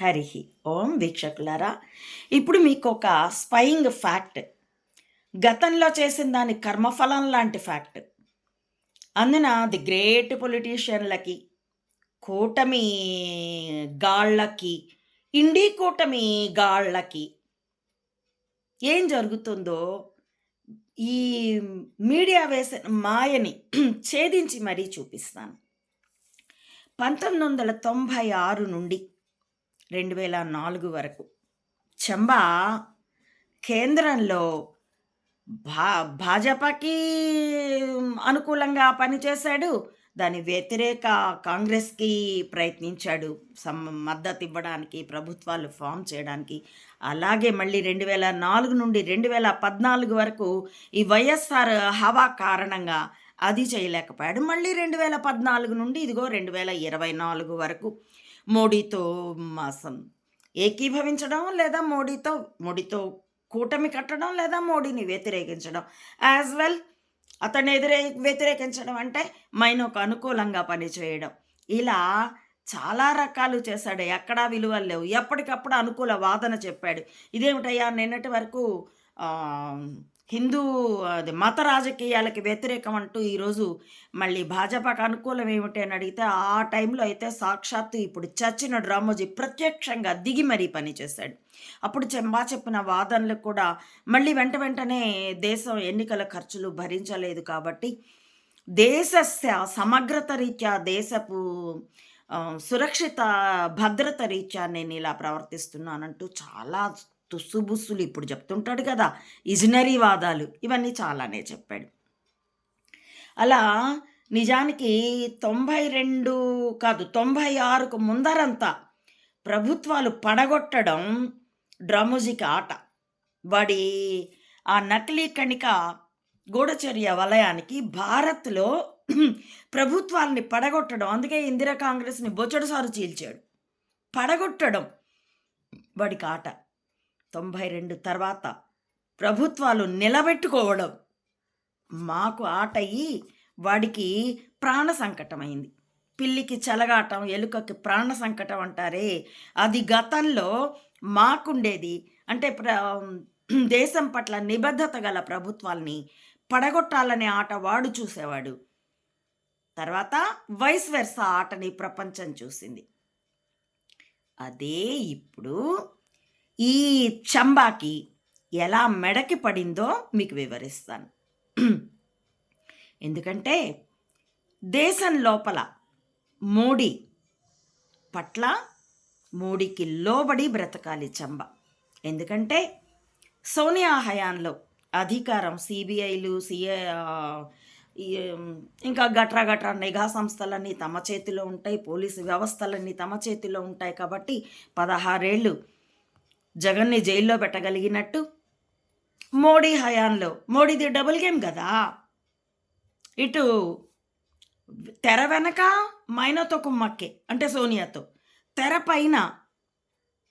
హరి ఓం వీక్షకులారా ఇప్పుడు మీకు ఒక స్పయింగ్ ఫ్యాక్ట్ గతంలో చేసిన దాని కర్మఫలం లాంటి ఫ్యాక్ట్ అందున ది గ్రేట్ పొలిటీషియన్లకి కూటమి గాళ్ళకి ఇండి కూటమి గాళ్ళకి ఏం జరుగుతుందో ఈ మీడియా వేసిన మాయని ఛేదించి మరీ చూపిస్తాను. పంతొమ్మిది వందల తొంభై ఆరు నుండి రెండు వేల నాలుగు వరకు. చంబా కేంద్రంలో భా భాజపాకి అనుకూలంగా పనిచేశాడు. దాని వ్యతిరేక కాంగ్రెస్కి ప్రయత్నించాడు. సమ్ మద్దతు ఇవ్వడానికి ప్రభుత్వాలు ఫామ్ చేయడానికి. అలాగే మళ్ళీ రెండు వేల నాలుగు నుండి రెండు వేల పద్నాలుగు వరకు ఈ వైఎస్ఆర్ హవా కారణంగా అది చేయలేకపోయాడు. మళ్ళీ రెండు వేల పద్నాలుగు నుండి ఇదిగో రెండు వేల ఇరవై నాలుగు వరకు. మోడీతో మాసం ఏకీభవించడం లేదా మోడీతో మోడీతో కూటమి కట్టడం లేదా మోడీని వ్యతిరేకించడం. యాజ్ వెల్ అతన్ని ఎదురే వ్యతిరేకించడం అంటే మైనోకు అనుకూలంగా పనిచేయడం. ఇలా చాలా రకాలు చేశాడు. ఎక్కడా విలువలు లేవు. ఎప్పటికప్పుడు అనుకూల వాదన చెప్పాడు. ఇదేమిటయ్యా? నిన్నటి వరకు హిందూ అది మత రాజకీయాలకి వ్యతిరేకం అంటూ ఈరోజు మళ్ళీ భాజపాకు అనుకూలం ఏమిటి అని అడిగితే ఆ టైంలో అయితే సాక్షాత్తు ఇప్పుడు చచ్చిన డ్రామోజీ ప్రత్యక్షంగా దిగి మరీ పనిచేశాడు అప్పుడు చెంబా చెప్పిన వాదనలు కూడా మళ్ళీ వెంట వెంటనే దేశం ఎన్నికల ఖర్చులు భరించలేదు కాబట్టి దేశ సమగ్రత రీత్యా దేశపు సురక్షిత భద్రత రీత్యా నేను ఇలా ప్రవర్తిస్తున్నానంటూ చాలా తుస్సుబుస్సులు ఇప్పుడు చెప్తుంటాడు కదా. ఇజనరీ వాదాలు ఇవన్నీ చాలానే చెప్పాడు. అలా నిజానికి తొంభై రెండు కాదు తొంభై ఆరుకు ముందరంతా ప్రభుత్వాలు పడగొట్టడం డ్రమోజిక్ ఆట. వాడి ఆ నకిలీ కణిక గూఢచర్య వలయానికి భారత్లో ప్రభుత్వాలని పడగొట్టడం అందుకే ఇందిరా కాంగ్రెస్ని బొచ్చడుసారు చీల్చాడు. పడగొట్టడం వాడికి ఆట. తొంభై రెండు తర్వాత ప్రభుత్వాలు నిలబెట్టుకోవడం మాకు ఆటయి వాడికి ప్రాణ సంకటమైంది. పిల్లికి చెలగాటం ఎలుకకి ప్రాణ సంకటం అంటారే. అది గతంలో మాకుండేది. అంటే ప్ర దేశం పట్ల నిబద్ధత గల ప్రభుత్వాల్ని పడగొట్టాలనే ఆట వాడు చూసేవాడు. తర్వాత వైస్ వెర్స ఆటని ప్రపంచం చూసింది. అదే ఇప్పుడు ఈ చంబాకి ఎలా మెడకి పడిందో మీకు వివరిస్తాను. ఎందుకంటే దేశం లోపల మోడీ పట్ల మోడీకి లోబడి బ్రతకాలి చంబ. ఎందుకంటే సోనియా హయాంలో అధికారం సిబిఐలు సిఐ ఇంకా గట్రా గట్రా నిఘా సంస్థలన్నీ తమ చేతిలో ఉంటాయి పోలీసు వ్యవస్థలన్నీ తమ చేతిలో ఉంటాయి కాబట్టి పదహారేళ్ళు జగన్ని జైల్లో పెట్టగలిగినట్టు మోడీ హయాంలో. మోడీది డబుల్ గేమ్ కదా? ఇటు తెర వెనక మైనతో కుమ్మక్కే అంటే సోనియాతో. తెర పైన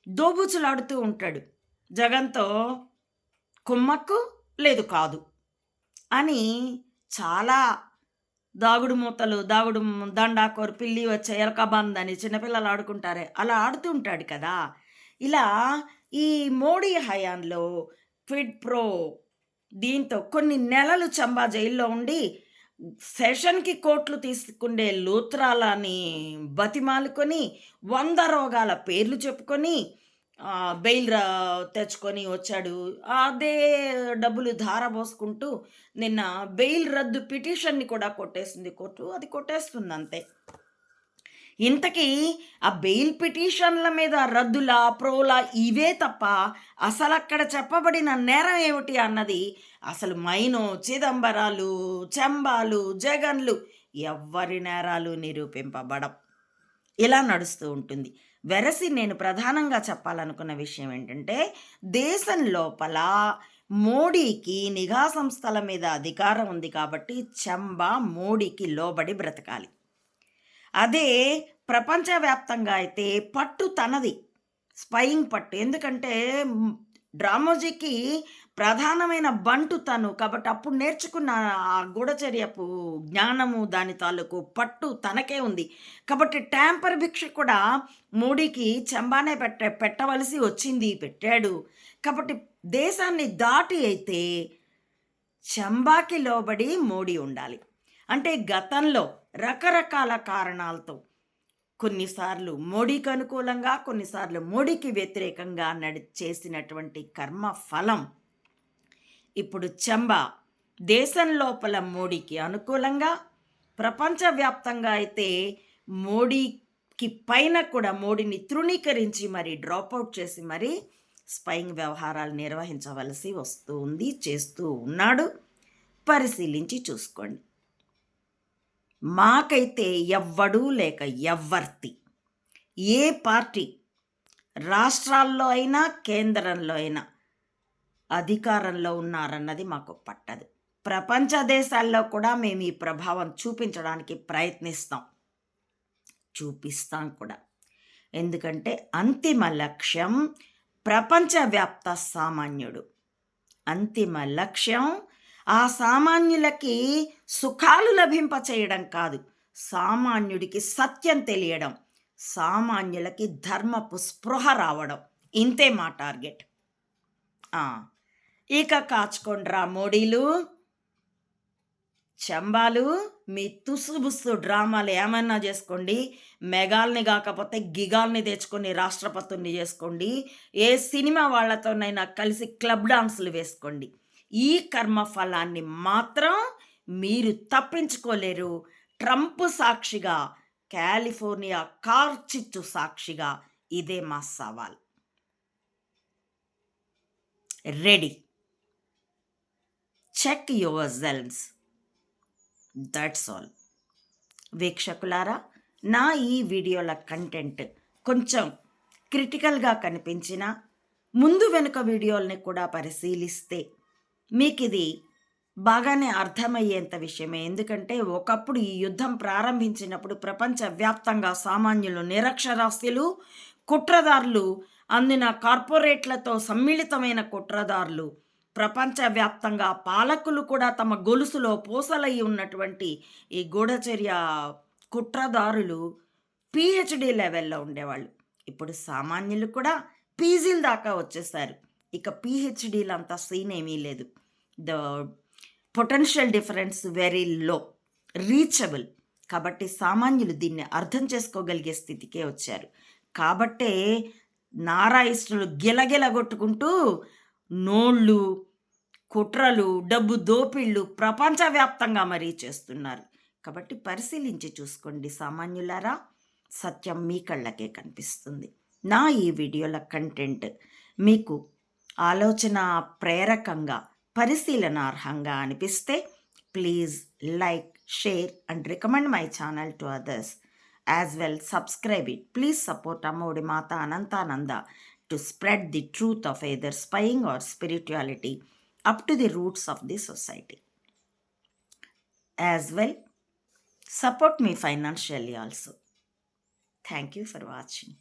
దోబూచులాడుతూ ఉంటాడు. జగన్తో కుమ్మక్కు లేదు కాదు అని చాలా దాగుడు మూతలు దాగుడు దండాకోరు పిల్లి వచ్చే ఎలకబంద్ అని చిన్నపిల్లలు ఆడుకుంటారే అలా ఆడుతూ ఉంటాడు కదా? ఇలా ఈ మోడీ హయాంలో క్విడ్ ప్రో దీంతో కొన్ని నెలలు చంబా జైల్లో ఉండి సెషన్కి కోట్లు తీసుకుండే లూత్రాలని బతిమాలుకొని వంద రోగాల పేర్లు చెప్పుకొని బెయిల్ తెచ్చుకొని వచ్చాడు. అదే డబ్బులు ధారబోసుకుంటూ నిన్న బెయిల్ రద్దు పిటిషన్ని కూడా కొట్టేసింది కోర్టు. అది కొట్టేస్తుంది అంతే ఇంతకీ ఆ బెయిల్ పిటిషన్ల మీద రద్దుల ప్రోలా ఇవే తప్ప అసలు అక్కడ చెప్పబడిన నేరం ఏమిటి అన్నది అసలు మైను చిదంబరాలు చెంబాలు జగన్లు ఎవ్వరి నేరాలు నిరూపింపబడం. ఇలా నడుస్తూ ఉంటుంది. వెరసి నేను ప్రధానంగా చెప్పాలనుకున్న విషయం ఏంటంటే దేశం లోపల మోడీకి నిఘా సంస్థల మీద అధికారం ఉంది కాబట్టి చంబా మోడీకి లోబడి బ్రతకాలి. అదే ప్రపంచవ్యాప్తంగా అయితే పట్టు తనది. స్పయింగ్ పట్టు. ఎందుకంటే డ్రామోజీకి ప్రధానమైన బంటు తను. కాబట్టి అప్పుడు నేర్చుకున్న ఆ గూఢచర్యపు జ్ఞానము దాని తాలూకు పట్టు తనకే ఉంది. కాబట్టి ట్యాంపర్ భిక్ష కూడా మోడీకి చెంబానే పెట్ట పెట్టవలసి వచ్చింది పెట్టాడు. కాబట్టి దేశాన్ని దాటి అయితే చెంబాకి లోబడి మోడీ ఉండాలి. అంటే గతంలో రకరకాల కారణాలతో కొన్నిసార్లు మోడీకి అనుకూలంగా కొన్నిసార్లు మోడీకి వ్యతిరేకంగా నడి చేసినటువంటి కర్మ ఫలం ఇప్పుడు చెంబ దేశం లోపల మోడీకి అనుకూలంగా ప్రపంచవ్యాప్తంగా అయితే మోడీకి పైన కూడా మోడీని తృణీకరించి మరి డ్రాప్అవుట్ చేసి మరి స్పైయింగ్ వ్యవహారాలు నిర్వహించవలసి వస్తూ ఉంది చేస్తూ ఉన్నాడు. పరిశీలించి చూసుకోండి. మాకైతే ఎవ్వడూ లేక ఎవ్వర్తి. ఏ పార్టీ? రాష్ట్రాల్లో అయినా కేంద్రంలో అయినా అధికారంలో ఉన్నారన్నది మాకు పట్టదు. ప్రపంచ దేశాల్లో కూడా మేము ఈ ప్రభావం చూపించడానికి ప్రయత్నిస్తాం. చూపిస్తాం కూడా. ఎందుకంటే అంతిమ లక్ష్యం ప్రపంచవ్యాప్త సామాన్యుడు. అంతిమ లక్ష్యం ఆ సామాన్యులకి సుఖాలు లభింపచేయడం కాదు సామాన్యుడికి సత్యం తెలియడం సామాన్యులకి ధర్మపు స్పృహ రావడం. ఇంతే మా టార్గెట్. ఇక కాచుకోండ్రా మోడీలు. చంబాలు మీ తుసుబుస్సు డ్రామాలు ఏమన్నా చేసుకోండి మెగాల్ని కాకపోతే గిగాల్ని తెచ్చుకొని రాష్ట్రపతుల్ని చేసుకోండి ఏ సినిమా వాళ్ళతోనైనా కలిసి క్లబ్ డాన్సులు వేసుకోండి. ఈ కర్మఫలాన్ని మాత్రం మీరు తప్పించుకోలేరు. ట్రంప్ సాక్షిగా కాలిఫోర్నియా కార్చిచ్చు సాక్షిగా ఇదే మా సవాల్. Ready. Check your gels that's all వీక్షకులారా నా ఈ వీడియోల కంటెంట్ కొంచెం క్రిటికల్గా కనిపించిన ముందు వెనుక వీడియోల్ని కూడా పరిశీలిస్తే మీకు ఇది బాగానే అర్థమయ్యేంత విషయమే. ఎందుకంటే ఒకప్పుడు ఈ యుద్ధం ప్రారంభించినప్పుడు ప్రపంచవ్యాప్తంగా సామాన్యులు నిరక్షరాస్యులు కుట్రదారులు అందిన కార్పొరేట్లతో సమ్మిళితమైన కుట్రదారులు ప్రపంచవ్యాప్తంగా పాలకులు కూడా తమ గొలుసులో పూసలయ్యి ఉన్నటువంటి ఈ గూఢచర్య కుట్రదారులు పిహెచ్డి లెవెల్లో ఉండేవాళ్ళు. ఇప్పుడు సామాన్యులు కూడా పీజీల దాకా వచ్చేసారు. ఇక పిహెచ్డీలు అంత సీన్ ఏమీ లేదు. The potential difference very low reachable. కాబట్టి సామాన్యులు దీన్ని అర్థం చేసుకోగలిగే స్థితికే వచ్చారు. కాబట్టే గెల కొట్టుకుంటూ నోళ్ళు కుట్రలు డబ్బు దోపిళ్ళు ప్రపంచవ్యాప్తంగా మరీ చేస్తున్నారు. కాబట్టి పరిశీలించి చూసుకోండి సామాన్యులారా. సత్యం మీ కళ్ళకే కనిపిస్తుంది. నా ఈ వీడియోల కంటెంట్ మీకు ఆలోచన ప్రేరకంగా పరిశీలనార్హంగా అనిపిస్తే please like share and recommend my channel to others. As well subscribe it. Please support Ammodi Mata Anantananda to spread the truth of either spying or spirituality up to the roots of the society. As well support me financially also. Thank you for watching.